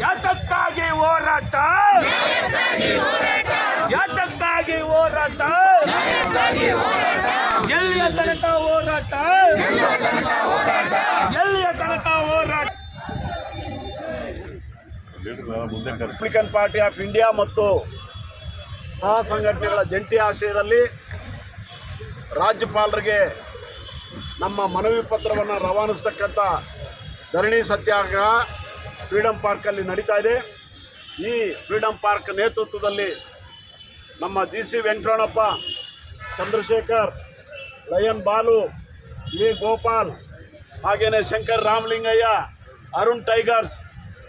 ಯಾತಕ್ಕಾಗಿ ಹೋರಾಟ? ಯಾತಕ್ಕಾಗಿ ಹೋರಾಟ? ಎಲ್ಲಿಯ ತನಕ ಹೋರಾಟ? ಎಲ್ಲಿಯ ತನಕ ಹೋರಾಟ? ರಿಪಬ್ಲಿಕನ್ ಪಾರ್ಟಿ ಆಫ್ ಇಂಡಿಯಾ ಮತ್ತು ಸಹ ಸಂಘಟನೆಗಳ ಜಂಟಿ ಆಶ್ರಯದಲ್ಲಿ ರಾಜ್ಯಪಾಲರಿಗೆ ನಮ್ಮ ಮನವಿ ಪತ್ರವನ್ನು ರವಾನಿಸ್ತಕ್ಕಂಥ ಧರಣಿ ಸತ್ಯಾಗ್ರಹ ಫ್ರೀಡಂ ಪಾರ್ಕಲ್ಲಿ ನಡೀತಾ ಇದೆ. ಈ ಫ್ರೀಡಂ ಪಾರ್ಕ್ ನೇತೃತ್ವದಲ್ಲಿ ನಮ್ಮ G C Venkataranappa Chandrashekar, lion Balu, V Gopal ಹಾಗೆಯೇ ಶಂಕರ್ ರಾಮಲಿಂಗಯ್ಯ, ಅರುಣ್ ಟೈಗರ್ಸ್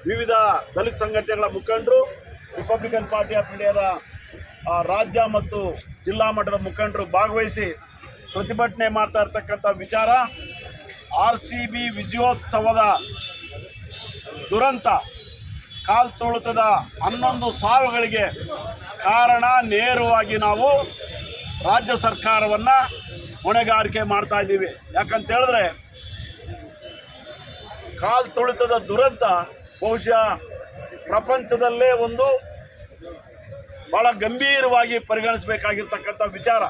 ವಿವಿಧ ದಲಿತ ಸಂಘಟನೆಗಳ ಮುಖಂಡರು, ರಿಪಬ್ಲಿಕನ್ ಪಾರ್ಟಿ ಆಫ್ ಇಂಡಿಯಾದ ರಾಜ್ಯ ಮತ್ತು ಜಿಲ್ಲಾ ಮಟ್ಟದ ಮುಖಂಡರು ಭಾಗವಹಿಸಿ ಪ್ರತಿಭಟನೆ ಮಾಡ್ತಾ ಇರ್ತಕ್ಕಂಥ ವಿಚಾರ ಆರ್ ಸಿ ಬಿ ವಿಜಯೋತ್ಸವದ ದುರಂತ, ಕಾಲ್ ತುಳಿತದ ಹನ್ನೊಂದು ಸಾವುಗಳಿಗೆ ಕಾರಣ ನೇರವಾಗಿ ನಾವು ರಾಜ್ಯ ಸರ್ಕಾರವನ್ನು ಹೊಣೆಗಾರಿಕೆ ಮಾಡ್ತಾ ಇದ್ದೀವಿ. ಯಾಕಂತ ಹೇಳಿದ್ರೆ ಕಾಲ್ ತುಳಿತದ ದುರಂತ ಬಹುಶಃ ಪ್ರಪಂಚದಲ್ಲೇ ಒಂದು ಭಾಳ ಗಂಭೀರವಾಗಿ ಪರಿಗಣಿಸಬೇಕಾಗಿರ್ತಕ್ಕಂಥ ವಿಚಾರ.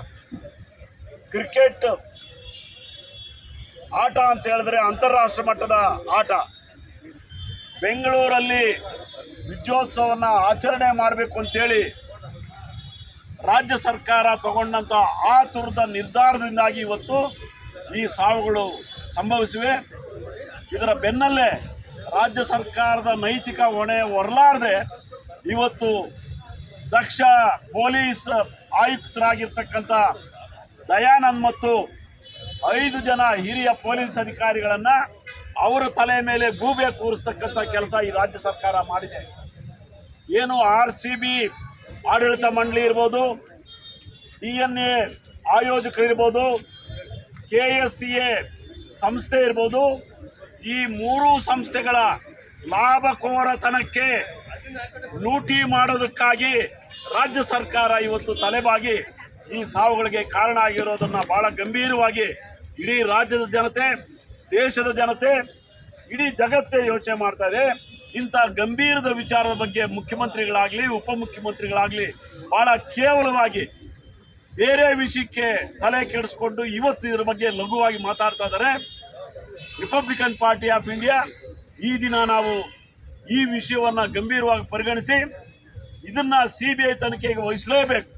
ಕ್ರಿಕೆಟ್ ಆಟ ಅಂತ ಹೇಳಿದ್ರೆ ಅಂತಾರಾಷ್ಟ್ರ ಮಟ್ಟದ ಆಟ. ಬೆಂಗಳೂರಲ್ಲಿ ವಿಜಯೋತ್ಸವವನ್ನು ಆಚರಣೆ ಮಾಡಬೇಕು ಅಂತೇಳಿ ರಾಜ್ಯ ಸರ್ಕಾರ ತಗೊಂಡಂಥ ಆತುರದ ನಿರ್ಧಾರದಿಂದಾಗಿ ಇವತ್ತು ಈ ಸಾವುಗಳು ಸಂಭವಿಸಿವೆ. ಇದರ ಬೆನ್ನಲ್ಲೇ ರಾಜ್ಯ ಸರ್ಕಾರದ ನೈತಿಕ ಹೊಣೆ ಹೊರಲಾರದೆ ಇವತ್ತು ದಕ್ಷ ಪೊಲೀಸ್ ಆಯುಕ್ತರಾಗಿರ್ತಕ್ಕಂಥ ದಯಾನಂದ್ ಮತ್ತು ಐದು ಜನ ಹಿರಿಯ ಪೊಲೀಸ್ ಅಧಿಕಾರಿಗಳನ್ನು ಅವರ ತಲೆ ಮೇಲೆ ಗೂಬೆ ಕೂರಿಸ್ತಕ್ಕಂಥ ಕೆಲಸ ಈ ರಾಜ್ಯ ಸರ್ಕಾರ ಮಾಡಿದೆ. ಏನು ಆರ್ ಸಿ ಬಿ ಆಡಳಿತ ಮಂಡಳಿ ಇರ್ಬೋದು, ಡಿ ಎನ್ ಎ ಆಯೋಜಕರಿರ್ಬೋದು ಕೆ ಎಸ್ ಸಿ ಎ ಸಂಸ್ಥೆ ಇರ್ಬೋದು, ಈ ಮೂರೂ ಸಂಸ್ಥೆಗಳ ಲಾಭಕೋರತನಕ್ಕೆ ಲೂಟಿ ಮಾಡೋದಕ್ಕಾಗಿ ರಾಜ್ಯ ಸರ್ಕಾರ ಇವತ್ತು ತಲೆಬಾಗಿ ಈ ಸಾವುಗಳಿಗೆ ಕಾರಣ ಆಗಿರೋದನ್ನು ಭಾಳ ಗಂಭೀರವಾಗಿ ಇಡೀ ರಾಜ್ಯದ ಜನತೆ, ದೇಶದ ಜನತೆ, ಇಡೀ ಜಗತ್ತೇ ಯೋಚನೆ ಮಾಡ್ತಾ ಇದೆ. ಇಂಥ ಗಂಭೀರದ ವಿಚಾರದ ಬಗ್ಗೆ ಮುಖ್ಯಮಂತ್ರಿಗಳಾಗಲಿ, ಉಪಮುಖ್ಯಮಂತ್ರಿಗಳಾಗಲಿ ಭಾಳ ಕೇವಲವಾಗಿ ಬೇರೆ ವಿಷಯಕ್ಕೆ ತಲೆ ಕೆಡಿಸ್ಕೊಂಡು ಇವತ್ತು ಇದ್ರ ಬಗ್ಗೆ ಲಘುವಾಗಿ ಮಾತಾಡ್ತಾ ಇದ್ದಾರೆ. ರಿಪಬ್ಲಿಕನ್ ಪಾರ್ಟಿ ಆಫ್ ಇಂಡಿಯಾ ಈ ದಿನ ನಾವು ಈ ವಿಷಯವನ್ನು ಗಂಭೀರವಾಗಿ ಪರಿಗಣಿಸಿ, ಇದನ್ನು ಸಿ ಬಿ ಐ ತನಿಖೆಗೆ ವಹಿಸಲೇಬೇಕು.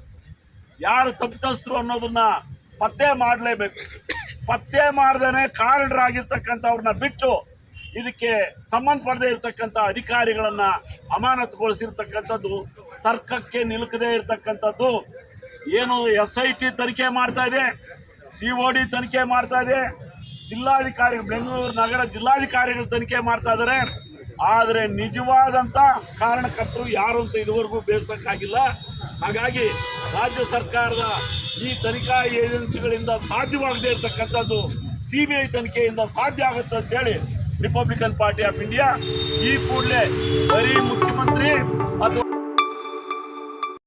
ಯಾರು ತಪ್ಪಿತಸ್ಥರು ಅನ್ನೋದನ್ನ ಪತ್ತೆ ಮಾಡಲೇಬೇಕು. ಪತ್ತೆ ಮಾಡ್ದೇ ಕಾರಣರಾಗಿರ್ತಕ್ಕಂಥವ್ರನ್ನ ಬಿಟ್ಟು ಇದಕ್ಕೆ ಸಂಬಂಧಪಡದೇ ಇರತಕ್ಕಂಥ ಅಧಿಕಾರಿಗಳನ್ನು ಅಮಾನತುಗೊಳಿಸಿರ್ತಕ್ಕಂಥದ್ದು, ತರ್ಕಕ್ಕೆ ನಿಲುಕದೇ ಇರತಕ್ಕಂಥದ್ದು, ಏನು ಎಸ್ ಐ ಟಿ ತನಿಖೆ ಮಾಡ್ತಾ ಇದೆ ಸಿ ಒ ಡಿ ತನಿಖೆ ಮಾಡ್ತಾ ಇದೆ, ಜಿಲ್ಲಾಧಿಕಾರಿ ಬೆಂಗಳೂರು ನಗರ ಜಿಲ್ಲಾಧಿಕಾರಿಗಳು ತನಿಖೆ ಮಾಡ್ತಾ ಇದ್ದಾರೆ ಆದರೆ ನಿಜವಾದಂಥ ಕಾರಣಕರ್ತರು ಯಾರು ಅಂತ ಇದುವರೆಗೂ ಬೇರ್ಸಕ್ಕಾಗಿಲ್ಲ. ಹಾಗಾಗಿ ರಾಜ್ಯ ಸರ್ಕಾರದ ಈ ತನಿಖಾ ಏಜೆನ್ಸಿಗಳಿಂದ ಸಾಧ್ಯವಾಗದೇ ಇರತಕ್ಕಂಥದ್ದು ಸಿ ಬಿ ಐ ತನಿಖೆಯಿಂದ ಸಾಧ್ಯ ಆಗುತ್ತೆ ಅಂತೇಳಿ ರಿಪಬ್ಲಿಕನ್ ಪಾರ್ಟಿ ಆಫ್ ಇಂಡಿಯಾ ಈ ಕೂಡಲೇ ಬರೀ ಮುಖ್ಯಮಂತ್ರಿ